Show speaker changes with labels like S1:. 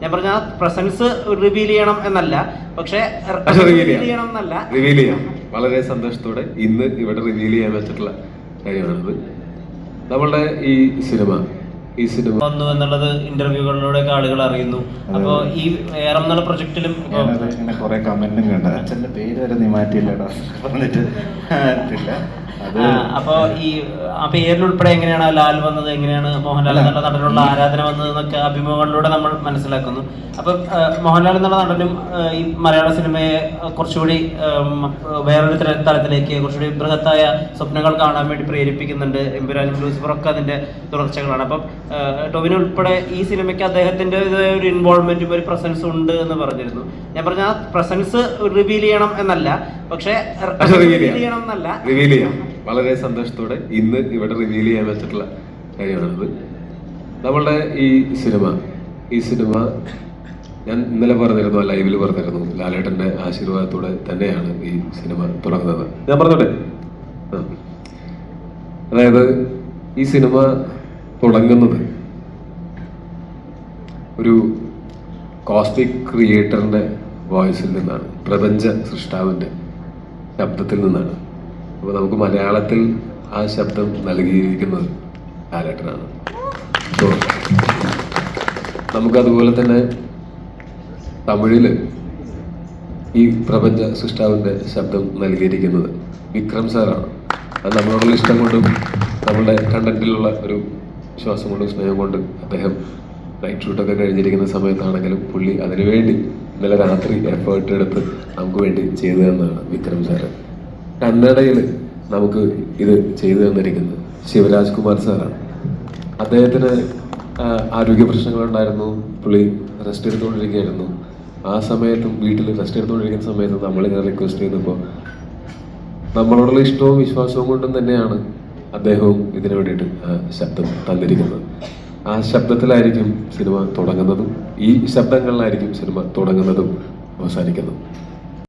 S1: ഞാൻ പറഞ്ഞ presence reveal ചെയ്യണം എന്നല്ല. പക്ഷെ
S2: റിവീൽ
S1: ചെയ്യണം എന്നല്ല.
S2: റിവീൽ ചെയ്യാം. വളരെ സന്തോഷത്തോടെ ഇന്ന് ഇവിടെ റിവീൽ ചെയ്യാൻ വെച്ചിട്ടുള്ള കാര്യമാണിത്. നമ്മളുടെ ഈ സിനിമ ഈ സിനിമ
S1: വന്നു എന്നുള്ളത് ഇന്റർവ്യൂകളിലൂടെ ആളുകൾ അറിയുന്നു. അപ്പൊ ഈ ഏറം എന്നുള്ള ഇപ്പൊ
S3: ഇങ്ങനെ കുറെ കമന്റും കണ്ടത് അച്ഛന്റെ പേര് വരെ നീ മാറ്റിയില്ലടാ. പറഞ്ഞിട്ട്
S1: അപ്പൊ ഈ ആ പേരിലുൾപ്പെടെ എങ്ങനെയാണ് ലാൽ വന്നത് എങ്ങനെയാണ് മോഹൻലാൽ എന്നുള്ള നടനുള്ള ആരാധന വന്നത് എന്നൊക്കെ അഭിമുഖങ്ങളിലൂടെ നമ്മൾ മനസ്സിലാക്കുന്നു. അപ്പൊ മോഹൻലാൽ എന്നുള്ള നടനും ഈ മലയാള സിനിമയെ കുറച്ചുകൂടി വേറൊരു തലത്തിലേക്ക് കുറച്ചുകൂടി ബൃഹത്തായ സ്വപ്നങ്ങൾ കാണാൻ വേണ്ടി പ്രേരിപ്പിക്കുന്നുണ്ട് എമ്പുരാനും ലൂസിഫറൊക്കെ അതിന്റെ തുടർച്ചകളാണ്. അപ്പം ടൊവിനോ ഉൾപ്പെടെ ഈ സിനിമയ്ക്ക് അദ്ദേഹത്തിന്റെ ഒരു ഇൻവോൾവ്മെന്റും ഒരു പ്രസൻസ് ഉണ്ട് എന്ന് പറഞ്ഞിരുന്നു. ഞാൻ പറഞ്ഞ ആ പ്രസൻസ് റിവീൽ ചെയ്യണം എന്നല്ല പക്ഷെ
S2: റിവീൽ
S1: ചെയ്യണം എന്നല്ല.
S2: റിവീൽ ചെയ്യാം. വളരെ സന്തോഷത്തോടെ ഇന്ന് ഇവിടെ റിവീൽ ചെയ്യാൻ വെച്ചിട്ടുള്ള കാര്യമാണിത്. നമ്മളുടെ ഈ സിനിമ ഈ സിനിമ ഞാൻ ഇന്നലെ പറഞ്ഞിരുന്നു ലൈവിൽ പറഞ്ഞിരുന്നു. ലാലേട്ടന്റെ ആശീർവാദത്തോടെ തന്നെയാണ് ഈ സിനിമ തുടങ്ങുന്നത്. ഞാൻ പറഞ്ഞോട്ടെ? അതായത് ഈ സിനിമ തുടങ്ങുന്നത്. ഒരു കോസ്മിക് ക്രിയേറ്ററിന്റെ വോയിസിൽ നിന്നാണ് പ്രപഞ്ച സൃഷ്ടാവിന്റെ ശബ്ദത്തിൽ നിന്നാണ്. അപ്പോൾ നമുക്ക് മലയാളത്തിൽ ആ ശബ്ദം നൽകിയിരിക്കുന്നത് ലാലേട്ടനാണ്. അപ്പോൾ നമുക്കതുപോലെ തന്നെ തമിഴിൽ ഈ പ്രപഞ്ച സൃഷ്ടാവിന്റെ ശബ്ദം നൽകിയിരിക്കുന്നത് വിക്രം സാറാണ്. അത് നമ്മളോടുള്ള ഇഷ്ടം കൊണ്ടും നമ്മളുടെ കണ്ടന്റിലുള്ള ഒരു വിശ്വാസം കൊണ്ടും സ്നേഹം കൊണ്ടും അദ്ദേഹം നൈറ്റ് ഷൂട്ടൊക്കെ കഴിഞ്ഞിരിക്കുന്ന സമയത്താണെങ്കിലും പുള്ളി അതിനുവേണ്ടി ഇന്നലെ രാത്രി എഫേർട്ട് എടുത്ത് നമുക്ക് വേണ്ടി ചെയ്തു തന്നതാണ് വിക്രം സാറ് കന്നഡയിൽ നമുക്ക് ഇത് ചെയ്തു തന്നിരിക്കുന്നത് ശിവരാജ് കുമാർ സാറാണ് അദ്ദേഹത്തിന് ആരോഗ്യ പ്രശ്നങ്ങളുണ്ടായിരുന്നു പുള്ളി റെസ്റ്റ് എടുത്തുകൊണ്ടിരിക്കുകയായിരുന്നു. ആ സമയത്തും വീട്ടിൽ റെസ്റ്റ് എടുത്തുകൊണ്ടിരിക്കുന്ന സമയത്ത് നമ്മളിങ്ങനെ റിക്വസ്റ്റ് ചെയ്തപ്പോൾ നമ്മളോടുള്ള ഇഷ്ടവും വിശ്വാസവും കൊണ്ടും തന്നെയാണ് അദ്ദേഹവും ഇതിനു വേണ്ടിയിട്ട് ശബ്ദം തന്നിരിക്കുന്നത്. ആ ശബ്ദത്തിലായിരിക്കും സിനിമ തുടങ്ങുന്നതും ഈ ശബ്ദങ്ങളിലായിരിക്കും സിനിമ തുടങ്ങുന്നതും അവസാനിക്കുന്നതും.